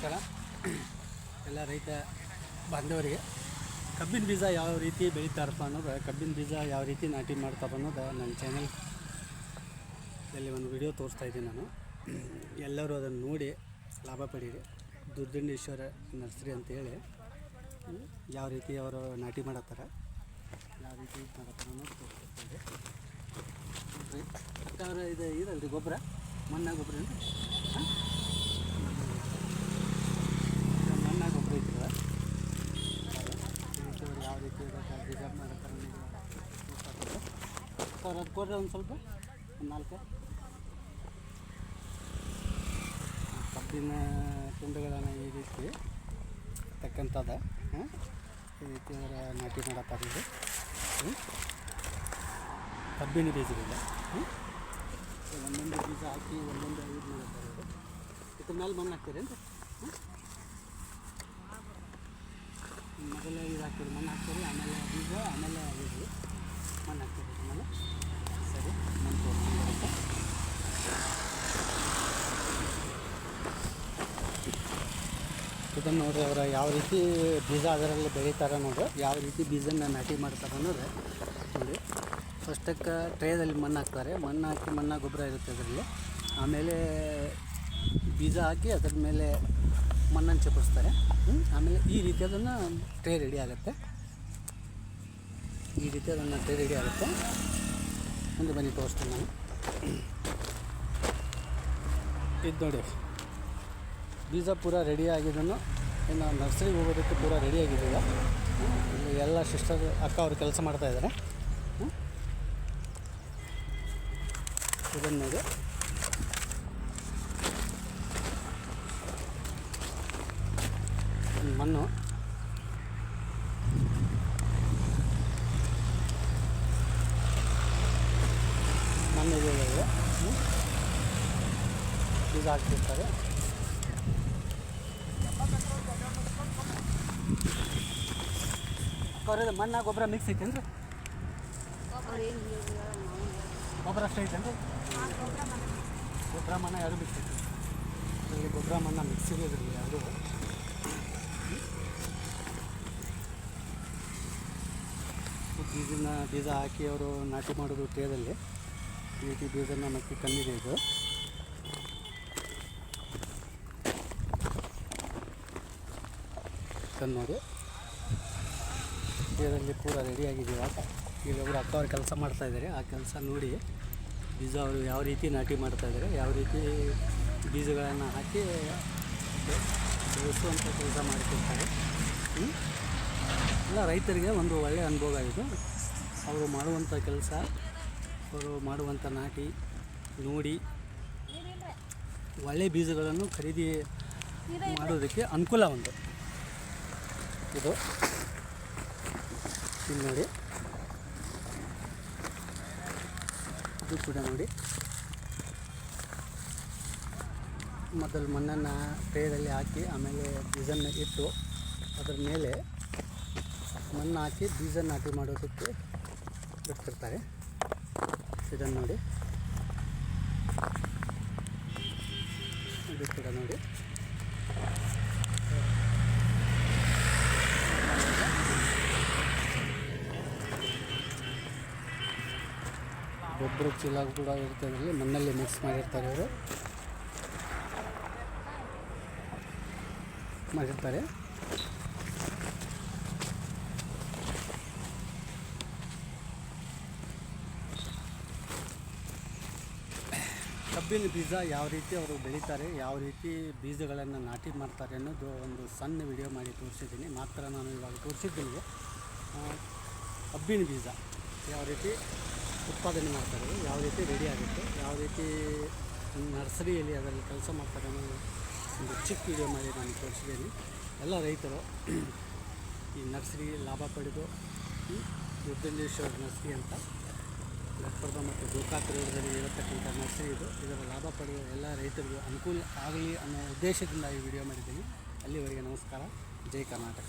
ನಮಸ್ಕಾರ. ಎಲ್ಲ ರೈತ ಬಾಂಧವರಿಗೆ, ಕಬ್ಬಿನ ಬೀಜ ಯಾವ ರೀತಿ ಬೆಳೀತಾರಪ್ಪ ಅನ್ನೋದು, ಕಬ್ಬಿನ ಬೀಜ ಯಾವ ರೀತಿ ನಾಟಿ ಮಾಡ್ತಾರೆ ಅನ್ನೋದು ನನ್ನ ಚಾನೆಲ್ ಅಲ್ಲಿ ಒಂದು ವಿಡಿಯೋ ತೋರಿಸ್ತಾ ಇದ್ದೀನಿ ನಾನು. ಎಲ್ಲರೂ ಅದನ್ನು ನೋಡಿ ಲಾಭ ಪಡೀರಿ. ದುರ್ದಂಡೇಶ್ವರ ನರ್ಸರಿ ಅಂತೇಳಿ ಯಾವ ರೀತಿ ಅವರು ನಾಟಿ ಮಾಡತ್ತಾರೆ, ಯಾವ ರೀತಿ ಮಾಡತ್ತಾರ ಅನ್ನೋದು ತೋರಿಸ್ತಾ ಇದು ಇದಲ್ರಿ ಗೊಬ್ಬರ, ಮಣ್ಣಾಗ ಗೊಬ್ಬರ ಏನು ಹಾಂ ಮಣ್ಣಾಗ ಗೊಬ್ಬರ ಐತಿಲ್ಲ ಯಾವ ರೀತಿ ಡಿಸೈನ್ ಮಾಡ್ತಾರೆ ಸರ್ ಅದು ಕೊಡ್ರಿ ಒಂದು ಸ್ವಲ್ಪ, ಒಂದು ನಾಲ್ಕು. ಕಬ್ಬಿನ ತುಂಡುಗಳನ್ನು ಈ ರೀತಿ ತಕ್ಕಂಥದ್ದು ಹಾಂ ಈ ರೀತಿ ಅವರ ನಾಟಿ ಮಾಡತ್ತಾರೆ ಇದು ಹ್ಮ್? ಕಬ್ಬಿನ ಬೀಜಗಳಿಲ್ಲ. ಹ್ಞೂ ಒಂದೊಂದು ಬೀಜ ಹಾಕಿ ಒಂದೊಂದು ಇದು ಮಾಡ್ತಾರೆ ಇದ್ರ ಮೇಲೆ ಮಣ್ಣು ಹಾಕ್ತೀರಿ ಏನು ಮೊದಲೇ ಇದು ಹಾಕ್ತೀರಿ, ಮಣ್ಣು ಹಾಕ್ತೀರಿ, ಆಮೇಲೆ ಬೀಜ, ಆಮೇಲೆ ಇದು ಮಣ್ಣು ಹಾಕ್ತೀರಿ ಆಮೇಲೆ ಸರಿ ಮಣ್ಣು ತೋರಿಸ್ತೀನಿ ಬರುತ್ತೆ ಇದನ್ನು ನೋಡ್ರಿ ಅವರ ಯಾವ ರೀತಿ ಬೀಜ ಅದರಲ್ಲಿ ಬೆಳೀತಾರೆ ನೋಡ್ರಿ. ಯಾವ ರೀತಿ ಬೀಜನ ನಾಟಿ ಮಾಡ್ತಾರೆ ಅನ್ನೋದು ನೋಡಿ. ಫಸ್ಟಕ್ಕೆ ಟ್ರೇದಲ್ಲಿ ಮಣ್ಣು ಹಾಕ್ತಾರೆ. ಮಣ್ಣು ಹಾಕಿ ಮಣ್ಣು ಗೊಬ್ಬರ ಇರುತ್ತೆ ಅದರಲ್ಲಿ. ಆಮೇಲೆ ಬೀಜ ಹಾಕಿ ಅದ್ರ ಮೇಲೆ ಮಣ್ಣನ್ನು ಚಪ್ಪಡಿಸ್ತಾರೆ ಆಮೇಲೆ ಈ ರೀತಿ ಅದನ್ನು ಟ್ರೇ ರೆಡಿ ಆಗುತ್ತೆ. ಈ ರೀತಿ ಅದನ್ನು ಟ್ರೇ ರೆಡಿ ಆಗುತ್ತೆ. ಮುಂದೆ ಬನ್ನಿ ತೋರಿಸ್ತೀನಿ ನಾನು. ಇದು ನೋಡಿ. ಬೀಜ ಪೂರ ರೆಡಿ ಆಗಿದ್ದನ್ನು ಇನ್ನು ನರ್ಸರಿಗೆ ಹೋಗೋದಕ್ಕೆ ಪೂರ ರೆಡಿ ಆಗಿದೆಯಲ್ಲ ಇಲ್ಲಿ ಎಲ್ಲ ಸಿಸ್ಟರ್ ಅಕ್ಕ ಅವರು ಕೆಲಸ ಮಾಡ್ತಾ ಇದ್ದಾರೆ. ನೋಡಿ. ಮಣ್ಣು. ಮಣ್ಣು ಇದೆ ಇದು ಹಾಕ್ತಿರ್ತಾರೆ ಅವ್ರದ್ದು ಮಣ್ಣು ಗೊಬ್ಬರ ಮಿಕ್ಸ್ ಐತೇನ್ರಿ? ಗೊಬ್ಬರ ಅಷ್ಟೇ ಐತೇನ್ರಿ? ಗೊಬ್ಬರ ಮಣ್ಣು ಯಾರು ಮಿಕ್ಸ್ ಐತಿ ಗೊಬ್ಬರ ಮಣ್ಣ ಮಿಕ್ಸ್ ಇರೋದ್ರಿ ಯಾರು ಬೀಜನ ಬೀಜ ಹಾಕಿ ಅವರು ನಾಟಿ ಮಾಡೋದು ಟೇದಲ್ಲಿ ಈ ರೀತಿ ಬೀಜನ ಮತ್ತೆ ಕಮ್ಮಿದೆ ಇದು. ನೋಡಿ. ಇದರಲ್ಲಿ ಪೂರ ರೆಡಿ ಆಗಿದೆ ಇವಾಗ ಈಗ ಅವರು ಅಕ್ಕ ಅವ್ರು ಕೆಲಸ ಮಾಡ್ತಾ ಇದ್ದಾರೆ. ಆ ಕೆಲಸ ನೋಡಿ ಬೀಜ ಅವರು ಯಾವ ರೀತಿ ನಾಟಿ ಮಾಡ್ತಾ ಇದ್ದಾರೆ, ಯಾವ ರೀತಿ ಬೀಜಗಳನ್ನು ಹಾಕಿ ಬೆಳೆಸುವಂಥ ಕೆಲಸ ಮಾಡ್ತಿರ್ತಾರೆ? ಎಲ್ಲ ರೈತರಿಗೆ ಒಂದು ಒಳ್ಳೆಯ ಅನುಭವ ಇದು. ಅವರು ಮಾಡುವಂಥ ಕೆಲಸ, ಅವರು ಮಾಡುವಂಥ ನಾಟಿ ನೋಡಿ ಒಳ್ಳೆ ಬೀಜಗಳನ್ನು ಖರೀದಿ ಮಾಡೋದಕ್ಕೆ ಅನುಕೂಲ ಒಂದು. ಇದು ಇಲ್ಲಿ ನೋಡಿ. ಇದು ಕೂಡ ನೋಡಿ. ಮೊದಲು ಮಣ್ಣನ್ನು ಟ್ರೇಡಲ್ಲಿ ಹಾಕಿ, ಆಮೇಲೆ ಬೀಜನ್ನ ಇಟ್ಟು, ಅದರ ಮೇಲೆ ಮಣ್ಣು ಹಾಕಿ ಬೀಜ ನಾಟಿ ಮಾಡೋದಕ್ಕೆ ಬಿಡ್ತಿರ್ತಾರೆ ಇದನ್ನು ನೋಡಿ. ಇದು ಕೂಡ ನೋಡಿ. ಗೊಬ್ಬರ ಚೀಲ ಕೂಡ ಇರುತ್ತೆ ಅದರಲ್ಲಿ ಮಣ್ಣಲ್ಲಿ ಮಿಕ್ಸ್ ಮಾಡಿರ್ತಾರೆ ಅವರು ಮಾಡಿರ್ತಾರೆ. ಕಬ್ಬಿನ ಬೀಜ ಯಾವ ರೀತಿ ಅವರು ಬೆಳೀತಾರೆ, ಯಾವ ರೀತಿ ಬೀಜಗಳನ್ನು ನಾಟಿ ಮಾಡ್ತಾರೆ ಅನ್ನೋದು ಒಂದು ಸಣ್ಣ ವಿಡಿಯೋ ಮಾಡಿ ತೋರಿಸಿದ್ದೀನಿ. ಮಾತ್ರ ನಾನು ಇವಾಗ ತೋರಿಸಿದ್ದೀನಿ ಕಬ್ಬಿನ ಬೀಜ ಯಾವ ರೀತಿ ಉತ್ಪಾದನೆ ಮಾಡ್ತಾರೆ. ಯಾವ ರೀತಿ ರೆಡಿ ಆಗುತ್ತೆ, ಯಾವ ರೀತಿ ನರ್ಸರಿಯಲ್ಲಿ ಅದರಲ್ಲಿ ಕೆಲಸ ಮಾಡ್ತಾರೆ ಅನ್ನೋ ಒಂದು ಚಿಕ್ಕ ವಿಡಿಯೋ ಮಾಡಿ ನಾನು ತೋರಿಸಿದ್ದೀನಿ. ಎಲ್ಲ ರೈತರು ಈ ನರ್ಸರಿ ಲಾಭ ಪಡೆದು ದುರ್ದಂಡೇಶ್ವರ ನರ್ಸರಿ ಅಂತ ಲಕ್ಪುರದ ಮತ್ತು ಗೋಕಾಕ್ ಇರತಕ್ಕಂಥ ನರ್ಸರಿ ಇದು. ಇದರ ಲಾಭ ಪಡೆಯುವ ಎಲ್ಲ ರೈತರಿಗೂ ಅನುಕೂಲ ಆಗಲಿ ಅನ್ನೋ ಉದ್ದೇಶದಿಂದ ಈ ವಿಡಿಯೋ ಮಾಡಿದ್ದೀನಿ. ಅಲ್ಲಿವರೆಗೆ ನಮಸ್ಕಾರ. ಜೈ ಕರ್ನಾಟಕ.